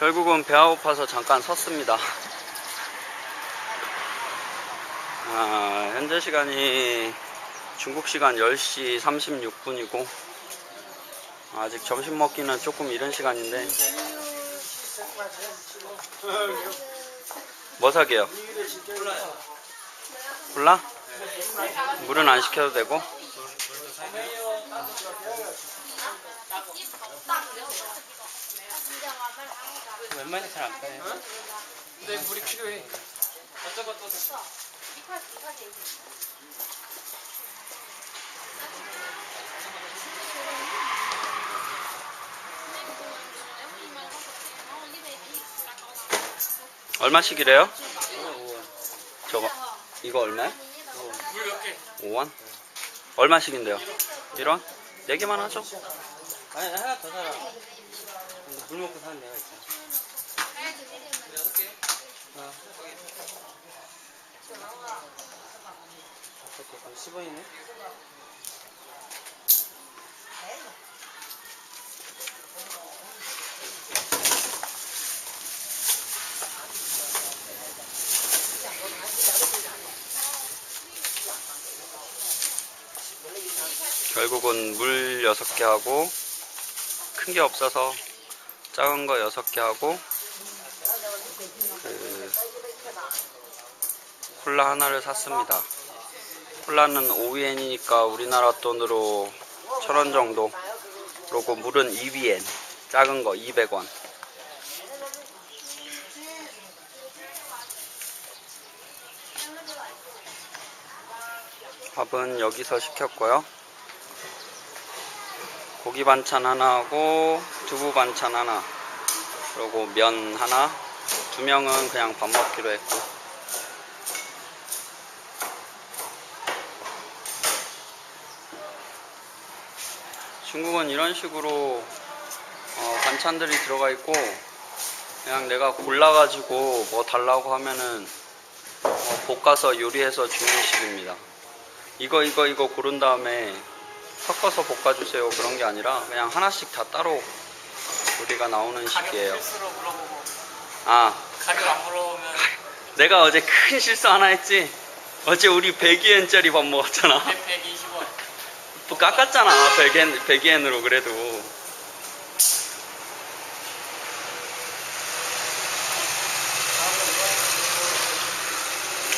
결국은 배가 고파서 잠깐 섰습니다. 아, 현재 시간이 중국 시간 10시 36분이고 아직 점심 먹기는 조금 이른 시간인데 뭐 사게요? 콜라? 물은 안 시켜도 되고 웬만히 잘안 빼요. 근데 물이 필요해. 얼마씩이래요? 저거 이거 얼마야? 물몇 개? 5원? 얼마씩인데요? 1원? 4개만 하죠? 아니 하나 더 사라. 물 먹고 사는 데가 있어. 여섯 개? 어. 다섯 개. 그럼 10원이네. 결국은 물 6개 하고 큰 게 없어서 작은 거 6개 하고 그 콜라 하나를 샀습니다. 콜라는 5위엔이니까 우리나라 돈으로 1000원 정도 그리고 물은 2위엔 작은 거 200원 밥은 여기서 시켰고요. 고기 반찬 하나 하고 두부 반찬 하나. 그리고 면 하나. 두 명은 그냥 밥 먹기로 했고. 중국은 이런 식으로 어, 반찬들이 들어가 있고 그냥 내가 골라가지고 뭐 달라고 하면은 어, 볶아서 요리해서 주는 식입니다. 이거 이거 이거 고른 다음에 섞어서 볶아주세요 그런 게 아니라 그냥 하나씩 다 따로 요리가 나오는 식이에요. 물어보고 아 가격 안 물어보면 내가 어제 큰 실수 하나 했지. 어제 우리 100위엔짜리 밥 먹었잖아. 120원. 또 깎았잖아 100엔, 100엔으로 그래도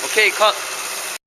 오케이 컷